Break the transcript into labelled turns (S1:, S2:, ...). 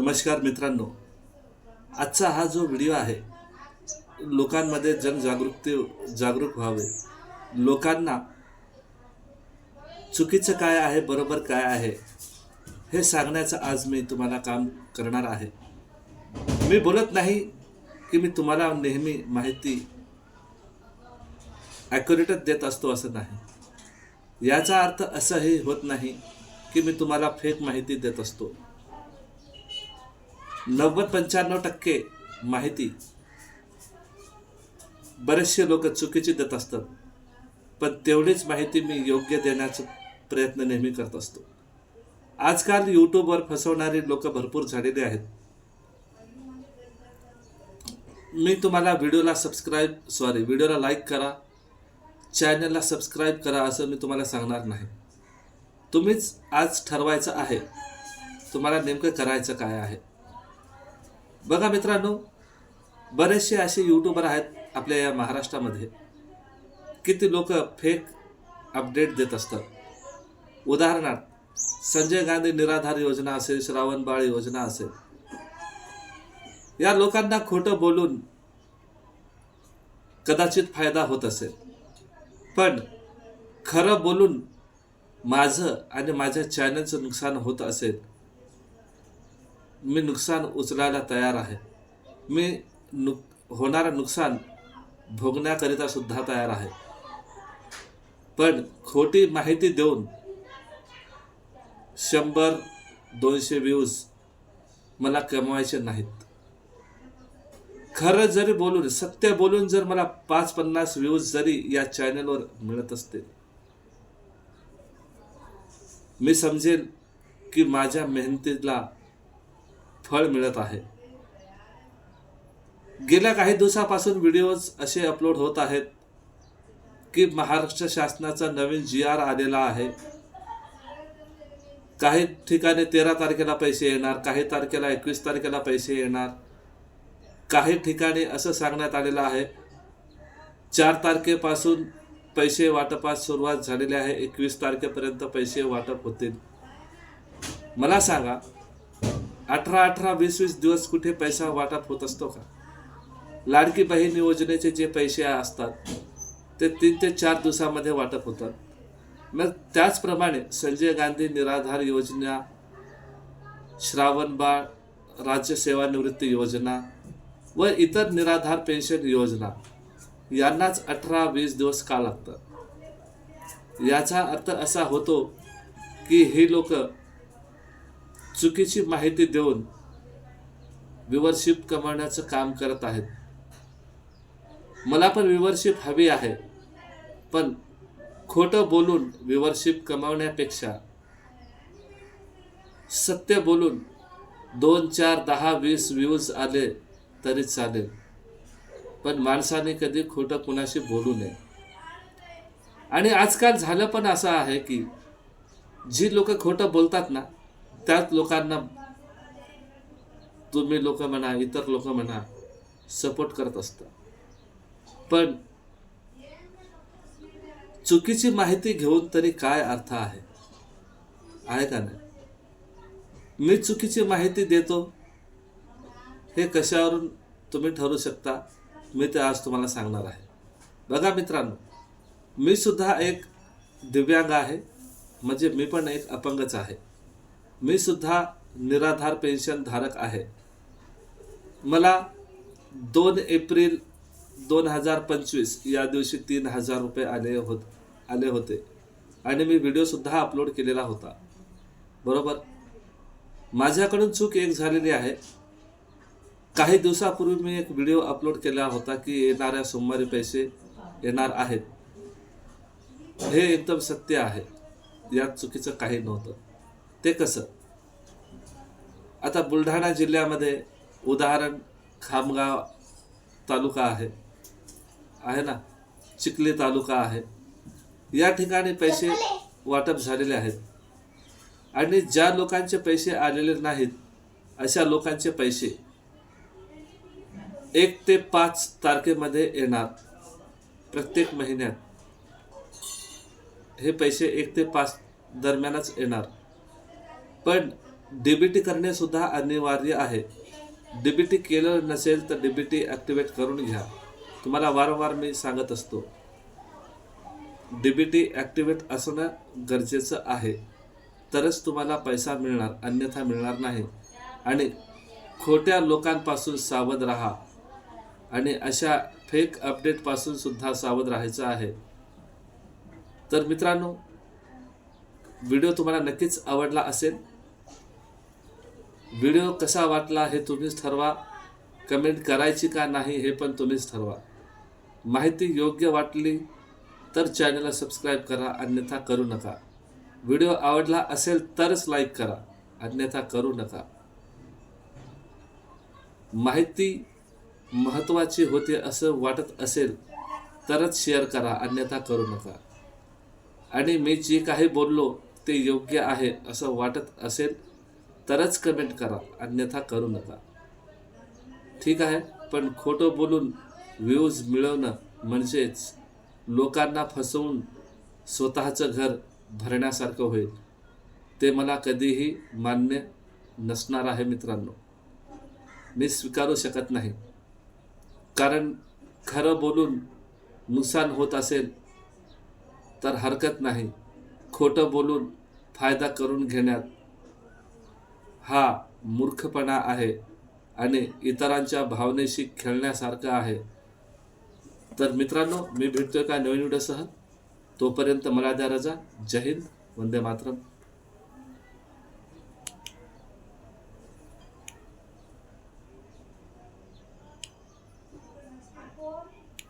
S1: नमस्कार मित्रांनो. आजचा हा जो व्हिडिओ आहे लोकांमध्ये जनजागृती जागरूक व्हावे. लोकांना चुकीचं काय आहे बरोबर काय आहे हे सांगण्याचं आज मी तुम्हाला काम करणार आहे. मी बोलत नाही की मी तुम्हाला नेहमी माहिती ॲक्युरेटच देत असतो असं नाही. याचा अर्थ असंही होत नाही की मी तुम्हाला फेक माहिती देत असतो. नव्वद पंच्याण्णव टक्के माहिती बरेचसे लोक चुकीची देत असतात. पण तेवढीच माहिती मी योग्य देण्याचा प्रयत्न नेहमी करत असतो. आजकाल यूट्यूबवर फसवणारी लोक भरपूर झालेले आहेत. मी तुम्हाला व्हिडिओला सबस्क्राईब सॉरी व्हिडिओला लाईक करा. चॅनलला सबस्क्राईब करा असं मी तुम्हाला सांगणार नाही. तुम्हीच आज ठरवायचं आहे. तुम्हाला नेमकं करायचं काय आहे? बघा मित्रांनो बरेचसे असे यूट्यूबर आहेत आपल्या या महाराष्ट्रामध्ये. किती लोक फेक अपडेट देत असतात. उदाहरणार्थ संजय गांधी निराधार योजना असेल श्रावण बाळ योजना असेल. या लोकांना खोटं बोलून कदाचित फायदा होत असेल. पण खरं बोलून माझं आणि माझ्या चॅनलचं नुकसान होत असेल मी नुकसान उचलायला तयार आहे. मी नुक होणारं नुकसान भोगण्याकरिता सुद्धा तयार आहे. पण खोटी माहिती देऊन शंभर दोनशे व्ह्यूज मला कमवायचे नाहीत. खरं जरी बोलून सत्य बोलून जर मला पाच पन्नास व्ह्यूज जरी या चॅनलवर मिळत असतील मी समजेल की माझ्या मेहनतीला फळ मिळत आहे. गेल्या काही दिवसापासून व्हिडिओज असे अपलोड होत आहेत की महाराष्ट्र शासनाचा नवीन जी आर आलेला आहे. काही ठिकाणी तेरा तारखेला पैसे येणार काही तारखेला एकवीस तारखेला पैसे येणार. काही ठिकाणी असं सांगण्यात आलेलं आहे चार तारखेपासून पैसे वाटपास सुरुवात झालेली आहे एकवीस तारखेपर्यंत पैसे वाटप होतील. मला सांगा अठरा अठरा वीस वीस दिवस कुठे पैसा वाटप होत असतो का? लाडकी बहीण योजनेचे जे पैसे असतात ते तीन ते चार दिवसामध्ये वाटप होतात. मग त्याचप्रमाणे संजय गांधी निराधार योजना श्रावण बाळ राज्य सेवानिवृत्ती योजना व इतर निराधार पेन्शन योजना यांनाच अठरा वीस दिवस का लागतात? याचा अर्थ असा होतो की हे लोक चुकीची माहिती देऊन व्ह्युअरशिप कमावण्याचं काम करत आहेत. मला पण व्ह्युअरशिप हवी आहे. पण खोटं बोलून व्ह्युअरशिप कमावण्यापेक्षा सत्य बोलून दोन चार दहा वीस व्ह्यूज आले तरी चालेल. पण माणसाने कधी खोटं कुणाशी बोलू नये. आणि आजकाल झालं पण असं आहे की जी लोक खोटं बोलतात ना त्याच लोकांना तुम्ही लोक म्हणा इतर लोक म्हणा सपोर्ट करत असतात पण चुकीची माहिती घेऊन तरी काय अर्थ आहे? आहे का नाही? मी चुकीची माहिती देतो हे कशावरून तुम्ही ठरू शकता? मी ते आज तुम्हाला सांगणार आहे. बघा मित्रांनो मी सुद्धा एक दिव्यांग आहे म्हणजे मी पण एक अपंगच आहे. मी सुद्धा निराधार पेन्शन धारक आहे. मला दोन एप्रिल दोन हजार पंचवीस या दिवशी तीन हजार रुपये आले होत आले होते. आणि मी व्हिडिओसुद्धा अपलोड केलेला होता. बरोबर? माझ्याकडून चूक एक झालेली आहे. काही दिवसापूर्वी मी एक व्हिडिओ अपलोड केला होता की येणाऱ्या सोमवारी पैसे येणार आहेत. हे एकदम सत्य आहे. यात चुकीचं काही नव्हतं. ते कसं? आता बुलढाणा जिल्ह्यामध्ये उदाहरण खामगाव तालुका आहे. आहे ना? चिखली तालुका आहे. या ठिकाणी पैसे वाटप झालेले आहेत. आणि ज्या लोकांचे पैसे आलेले नाहीत अशा लोकांचे पैसे एक ते पाच तारखेमध्ये येणार प्रत्येक महिन्यात. हे पैसे एक ते पाच दरम्यानच येणार. पण डीबीटी करणे सुद्धा अनिवार्य आहे. डीबीटी केलं नसेल तर डीबीटी ॲक्टिवेट करून घ्या. तुम्हाला वारंवार मी सांगत असतो. डीबीटी ॲक्टिवेट असणं गरजेचं आहे. तरच तुम्हाला पैसा मिळणार अन्यथा मिळणार नाही. आणि खोट्या लोकांपासून सावध राहा. आणि अशा फेक अपडेटपासून सुद्धा सावध राहायचं आहे. तर मित्रांनो व्हिडिओ तुम्हाला नक्कीच आवडला असेल. व्हिडिओ कसा वाटला हे तुम्हीच ठरवा. कमेंट करायची का नाही हे पण तुम्हीच ठरवा. माहिती योग्य वाटली तर चॅनलला सबस्क्राईब करा अन्यथा करू नका. व्हिडिओ आवडला असेल तरच लाईक करा अन्यथा करू नका. माहिती महत्त्वाची होते असं वाटत असेल तरच शेअर करा अन्यथा करू नका. आणि मी जे काही बोललो ते योग्य आहे असं वाटत असेल तरच कमेंट करा. अन्यथा करू नका. ठीक आहे पण खोटं बोलून व्ह्यूज मिळवणं म्हणजेच लोकांना फसवून स्वतःचं घर भरण्यासारखं होईल ते मला कधीही मान्य नसणार आहे मित्रांनो. मी स्वीकारू शकत नाही. कारण खरं बोलून नुकसान होत असेल तर हरकत नाही. खोटं बोलून फायदा करून घेण्यात हा मूर्खपणा आहे आणि इतरांच्या भावनेशी खेळण्यासारखं आहे. तर मित्रांनो मी भेटतोय का नवीन व्हिडिओसह. तोपर्यंत मला द्या रजा. जय हिंद. वंदे मातरम.